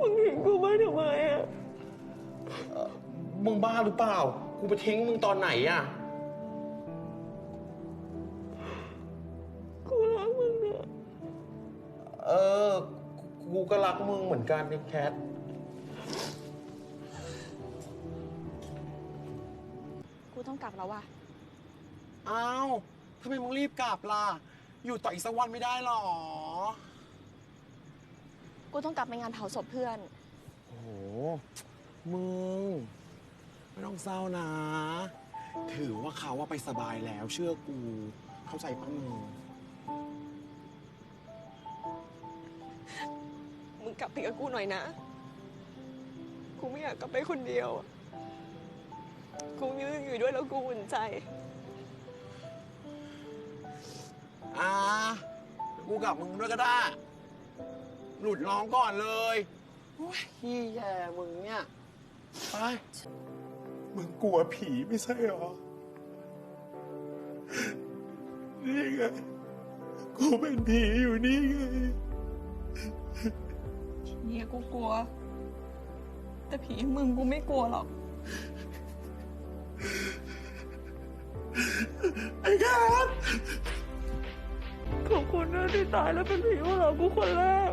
มึงทิ้งกูมาทำไมอะมึงบ้าหรือเปล่า กูไปทิ้งมึงตอนไหนอะกูรักมึงนะเออ กูก็รักมึงเหมือนกันนี่แคท กูต้องกลับแล้วว่ะ อ้าวทำไมมึงรีบกลับล่ะ อยู่ต่ออีกสักวันไม่ได้หรอ กูต้องกลับไปงานเผาศพเพื่อน โอ้โห มึง ไม่ต้องเศร้านะ ถือว่าเขาว่าไปสบายแล้วเชื่อกู เข้าใจปะมึง มึงกลับไปกับกูหน่อยนะ กูไม่อยากกลับไปคนเดียวอะกูยืนอยู่ด้วยแล้วกูอุ่นใจ อ่ากูกลับมึงด้วยก็ได้ หลุดร้องก่อนเลยโอ้ยขี้แย่มึงเนี่ย ไป มึงกลัวผีไม่ใช่หรอ นี่ไง กูเป็นผีอยู่นี่ไง เนี่ยกูกลัว แต่ผีมึงกูไม่กลัวหรอก ไอ้แคทขอบคุณนะที่ตายแล้วเป็นผีของเรากูคนแรก